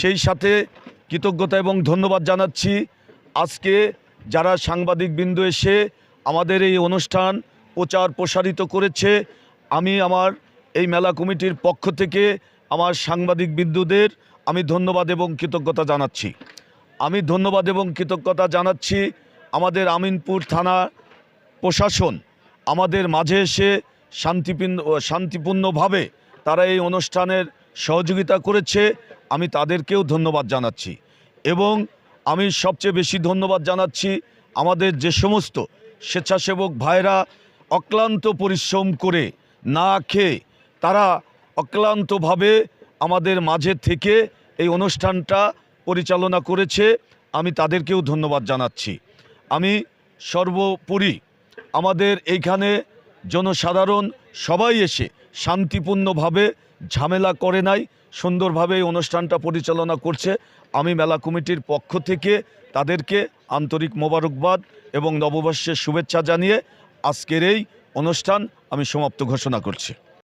সেই সাথে কৃতজ্ঞতা এবং ধন্যবাদ জানাচ্ছি। আজকে যারা সাংবাদিক বিন্দু এসে আমাদের এই অনুষ্ঠান প্রচার প্রসারিত করেছে, আমি আমার এই মেলা কমিটির পক্ষ থেকে আমার সাংবাদিক বিন্দুদের আমি ধন্যবাদ এবং কৃতজ্ঞতা জানাচ্ছি। আমি ধন্যবাদ এবং কৃতজ্ঞতা জানাচ্ছি আমাদের আমিনপুর থানা প্রশাসন। আমাদের মাঝে এসে শান্তিপূর্ণ শান্তিপূর্ণভাবে তারা এই অনুষ্ঠানের সহযোগিতা করেছে। আমি তাদেরকেও ধন্যবাদ জানাচ্ছি এবং আমি সবচেয়ে বেশি ধন্যবাদ জানাচ্ছি আমাদের যে সমস্ত স্বেচ্ছাসেবক ভাইরা অক্লান্ত পরিশ্রম করে না খেয়ে তারা অক্লান্তভাবে আমাদের মাঝে থেকে এই অনুষ্ঠানটা পরিচালনা করেছে, আমি তাদেরকেও ধন্যবাদ জানাচ্ছি। আমি সর্বোপরি আমাদের এইখানে জনসাধারণ সবাই এসে শান্তিপূর্ণভাবে ঝামেলা করে নাই, সুন্দরভাবে এই অনুষ্ঠানটা পরিচালনা করছে। আমি মেলা কমিটির পক্ষ থেকে তাদেরকে আন্তরিক মোবারকবাদ এবং নববর্ষের শুভেচ্ছা জানিয়ে আজকের এই অনুষ্ঠান আমি সমাপ্ত ঘোষণা করছি।